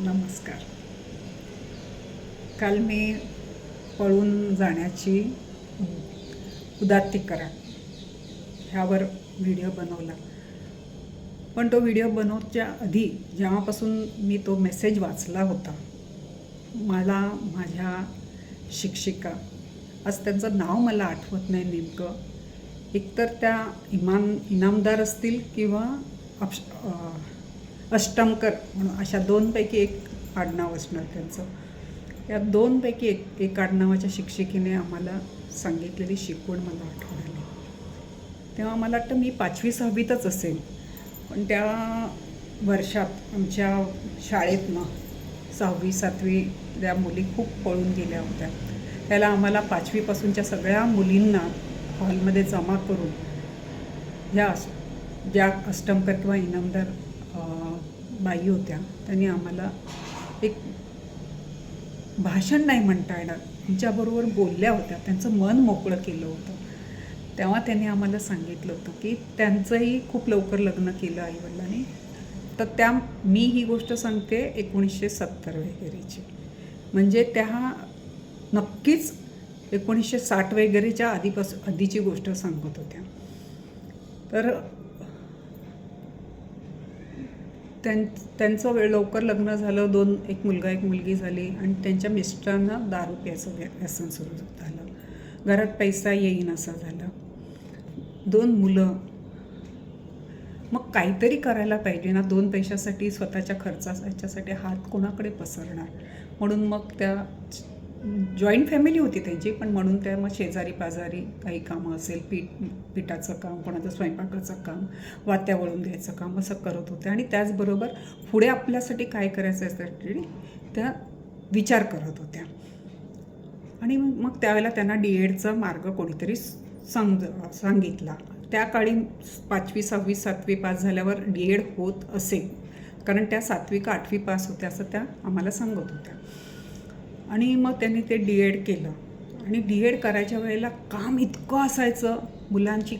नमस्कार. काल मी पळून जाण्याची उदात्तीकरण ह्यावर व्हिडिओ बनवला. पण तो व्हिडिओ बनवच्या आधी जेव्हापासून मी तो मेसेज वाचला होता मला माझ्या शिक्षिका आज त्यांचं नाव मला आठवत नाही नेमकं. एकतर त्या इमान इनामदार असतील किंवा अप्श अष्टमकर म्हणून अशा दोनपैकी एक आडनाव असणार त्यांचं. या दोनपैकी एक एक आडनावाच्या शिक्षिकेने आम्हाला सांगितलेली शिकवण मला आठवण आली तेव्हा मला वाटतं मी पाचवी सहावीतच असेल पण त्या वर्षात आमच्या शाळेतनं सहावी सातवी त्या मुली खूप पळून गेल्या होत्या. त्याला आम्हाला पाचवीपासूनच्या सगळ्या मुलींना हॉलमध्ये जमा करून ह्या ज्या अष्टमकर किंवा इनामदार बाई होत्या. त्यांनी आम्हाला एक भाषण नाही म्हणता येणार. त्यांच्याबरोबर बोलल्या होत्या. त्यांचं मन मोकळं केलं होतं. तेव्हा त्यांनी आम्हाला सांगितलं होतं की त्यांचंही खूप लवकर लग्न केलं आईवडिलांनी. तर त्या मी ही गोष्ट सांगते एकोणीसशे सत्तर वगैरेची. म्हणजे त्या नक्कीच एकोणीसशे साठ वगैरेच्या आधीपासून आधीची गोष्ट सांगत होत्या. तर त्यां त्यांचं वेळ लवकर लग्न झालं दोन एक मुलगा एक मुलगी झाली आणि त्यांच्या मिस्टरांना दारू प्यायचं व्यसन सुरू झालं. घरात पैसा येईन असं झालं. दोन मुलं. मग काहीतरी करायला पाहिजे ना. दोन पैशासाठी स्वतःच्या खर्चासाठी हात कोणाकडे पसरणार? म्हणून मग त्या जॉईंट फॅमिली होती त्यांची पण म्हणून त्या मग शेजारी पाजारी काही कामं असेल पीठ पिठाचं काम कोणाचं स्वयंपाकाचं काम वात्या वळून द्यायचं काम असं करत होते. आणि त्याचबरोबर पुढे आपल्यासाठी काय करायचं यासाठी त्या विचार करत होत्या. आणि मग त्यावेळेला त्यांना डी एडचा मार्ग कोणीतरी सांग सांगितला. त्या काळी पाचवी सहावी सातवी पास झाल्यावर डी एड होत असेल कारण त्या सातवी का आठवी पास होत्या असं त्या आम्हाला सांगत होत्या. आणि मग त्यांनी ते डी एड केलं. आणि डी एड करायच्या वेळेला काम इतकं असायचं मुलांची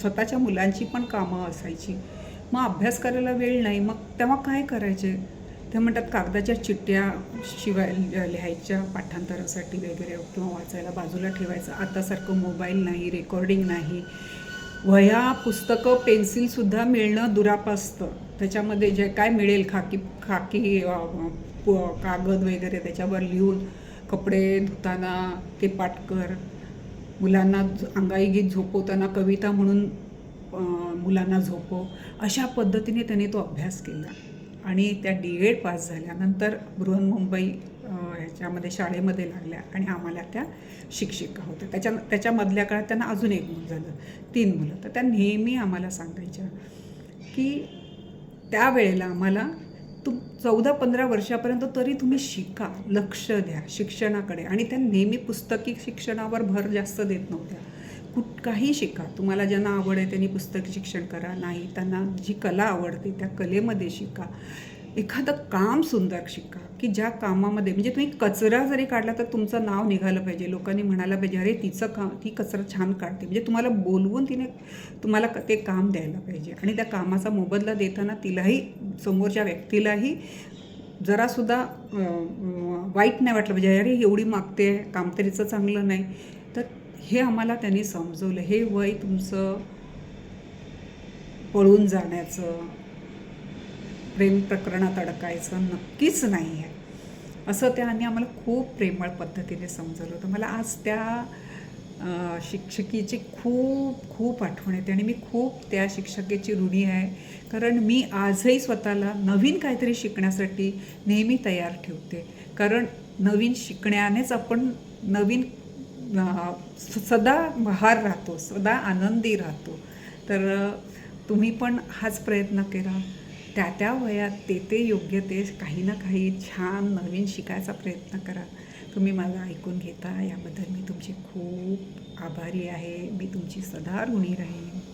स्वतःच्या मुलांची पण कामं असायची. मग अभ्यास करायला वेळ नाही. मग तेव्हा काय करायचे? ते म्हणतात कागदाच्या चिठ्ठ्या शिवाय लिहायच्या पाठांतरासाठी वगैरे किंवा वाचायला बाजूला ठेवायचं. आतासारखं मोबाईल नाही रेकॉर्डिंग नाही. वह्या पुस्तकं पेन्सिलसुद्धा मिळणं दुरापास्त. त्याच्यामध्ये जे काय मिळेल खाकी खाकी प- कागद वगैरे त्याच्यावर लिहून कपडे धुताना ते पाटकर मुलांना झ- अंगाई गीत झोपवताना कविता म्हणून मुलांना झोपव. अशा पद्धतीने त्याने तो अभ्यास केला. आणि त्या डी एड पास झाल्यानंतर बृहन्मुंबई ह्याच्यामध्ये शाळेमध्ये लागल्या आणि आम्हाला त्या शिक्षिका होत्या. त्याच्या त्याच्यामधल्या काळात त्यांना अजून एक मुलं झालं तीन मुलं. तर त्या नेहमी आम्हाला सांगायच्या की त्यावेळेला आम्हाला तुम चौदा पंधरा वर्षापर्यंत तरी तुम्ही शिका लक्ष द्या शिक्षणाकडे. आणि त्या नेहमी पुस्तकी शिक्षणावर भर जास्त देत नव्हत्या. कुठ काही शिका. तुम्हाला ज्यांना आवड आहे त्यांनी पुस्तकी शिक्षण करा. नाही त्यांना जी कला आवडते त्या कलेमध्ये शिका. एखादं काम सुंदर शिका की ज्या कामामध्ये म्हणजे तुम्ही कचरा जरी काढला तर तुमचं नाव निघालं पाहिजे. लोकांनी म्हणायला पाहिजे अरे तिचं काम ती कचरा छान काढते. म्हणजे तुम्हाला बोलवून तिने तुम्हाला क- ते काम द्यायला पाहिजे. आणि त्या कामाचा मोबदला देताना तिलाही समोरच्या व्यक्तीलाही जरासुद्धा वाईट नाही वाटलं पाहिजे. अरे एवढी मागते काम तरीचं चांगलं नाही. तर हे आम्हाला त्यांनी समजवलं. हे वय तुमचं पळून जाण्याचं प्रेम प्रकरणात अडकायचं नक्कीच नाही आहे. असं त्याने आम्हाला खूप प्रेमळ पद्धतीने समजवलं होतं. मला आज त्या शिक्षकीची खूप खूप आठवण येते आणि मी खूप त्या शिक्षकेची ऋणी आहे. कारण मी आजही स्वतःला नवीन काहीतरी शिकण्यासाठी नेहमी तयार ठेवते. कारण नवीन शिकण्यानेच आपण नवीन सदा बहार राहतो सदा आनंदी राहतो. तर तुम्ही पण हाच प्रयत्न केला. त्या त्या वयात ते ते योग्य ते काही ना काही छान नवीन शिकायचा प्रयत्न करा. तुम्ही मला ऐकून घेता. याबद्दल मी तुमची खूप आभारी आहे. मी तुमची सदा ऋणी राहीन.